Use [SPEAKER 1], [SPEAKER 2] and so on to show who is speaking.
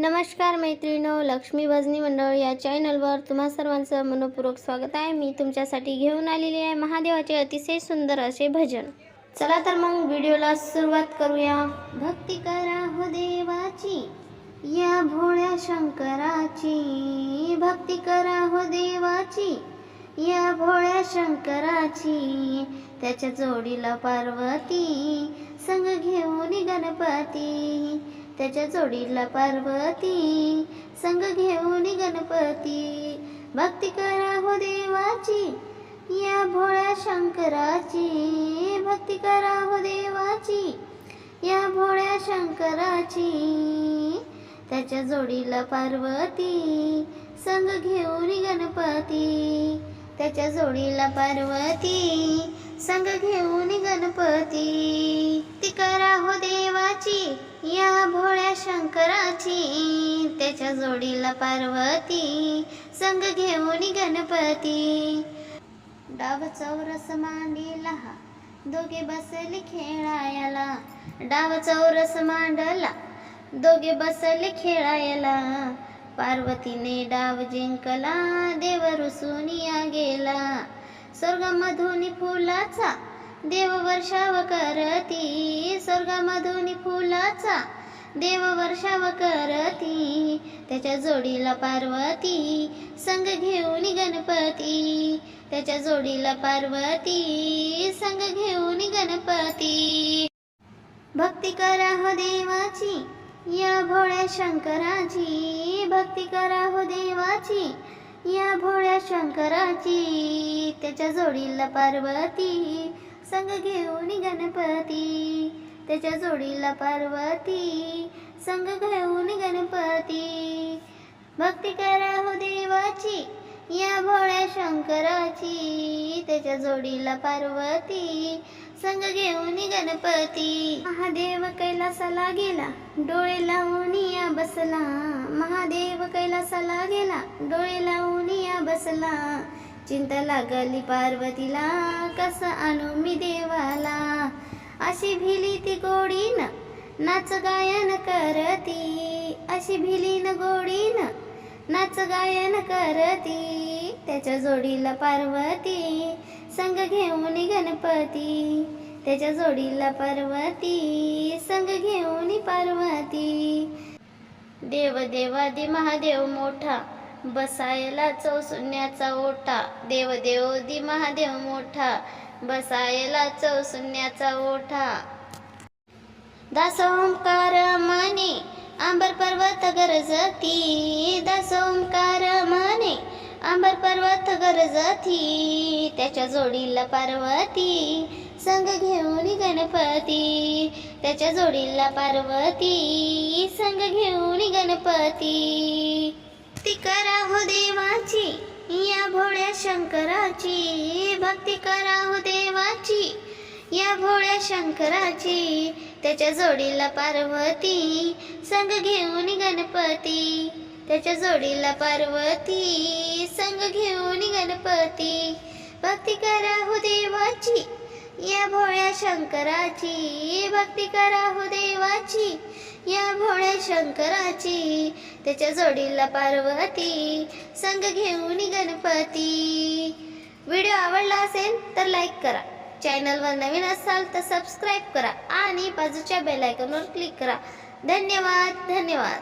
[SPEAKER 1] नमस्कार मैत्रिणो लक्ष्मी भजनी मंडळ या चॅनलवर तुम्हा सर्वांचं मनपूर्वक स्वागत आहे. मी तुमच्यासाठी घेऊन आलेली आहे महादेवाचे अतिशय सुंदर असे भजन. चला तर मग व्हिडिओला सुरुवात करूया. भक्ती करा हो देवाची या भोळ्या शंकराची. भक्ती करा हो देवाची या भोळ्या शंकराची. त्याच्या जोडीला पार्वती संग घेऊन गणपती. त्याच्या जोडीला पार्वती संग घेऊन गणपती. भक्ती करा हो देवाची या भोळ्या शंकराची. भक्ती करा हो देवाची या भोळ्या शंकराची. त्याच्या जोडीला पार्वती संग घेऊन गणपती. त्याच्या जोडीला पार्वती संग घेऊन गणपती. ती करा हो देवाची या भोळ्या शंकराची त्याच्या जोडीला पार्वती. संग घेऊन गणपती. डाव चौरस मांडीला दोघे बसले खेळायला. डाव चौरस मांडला दोघे बसले खेळायला. पार्वतीने डाव जिंकला देव रुसूनिया गेला. स्वर्गमधुनी फुलाचा देव वर्षाव करती. स्वर्गमधुनी फुलाचा देव वर्षाव करती. त्याच्या जोडीला पार्वती संग घेऊन गणपती. त्याच्या जोडीला पार्वती संग घेऊन गणपती. भक्ती करा हो देवाची या भोळ्या शंकराची. भक्ती करा हो देवाची या भोळ्या शंकराची त्याच्या जोडीला पार्वती. संग घेऊन गणपती त्याच्या जोडीला पार्वती. संग घेऊन गणपती. भक्ती करा हो देवाची. या भोळ्या शंकराची त्याच्या जोडीला पार्वती संग घेऊन गणपती. महादेव कैलासाला गेला डोळे लावून या बसला. महादेव कैलासाला गेला डोळे लावून या बसला. चिंता लागली पार्वतीला कस आणू मी देवाला? अशी भिली ती गोडीन नाच गायन करती. अशी भिलीन गोडीन नाच गायन करती त्याच्या जोडीला पार्वती संग घेऊन गणपती. त्याच्या जोडीला पार्वती संग घेऊन पार्वती. देव देवादी महादेव मोठा बसायला चौसुन्याचा ओठा. देव देव दि महादेव मोठा बसायला चौसुन्याचा ओठा. दास ओंकार माने आंबर पर्वत गरजती दास ओंकार माने आंबर पर्वत गरजती त्याच्या जोडीला पार्वती. संग घेऊन गणपती त्याच्या जोडीला पार्वती. संग घेऊन गणपती. ती करा हो देवाची या भोळ्या शंकराची. भक्ती करा हो देवाची या भोळ्या शंकराची. त्याच्या जोडीला पार्वती संग घेऊन गणपती. त्याच्या जोडीला पार्वती संग घेऊन गणपती. भक्ती करा हो देवाची या भोळ्या शंकराची. भक्ती करा हो देवाची या भोळ्या शंकराची. त्याच्या जोडीला पार्वती संग घेऊन गणपती. व्हिडिओ आवडला असेल तर लाईक करा. चॅनलवर नवीन असाल तर सबस्क्राईब करा आणि बाजूच्या बेल आयकॉनवर क्लिक करा. धन्यवाद धन्यवाद.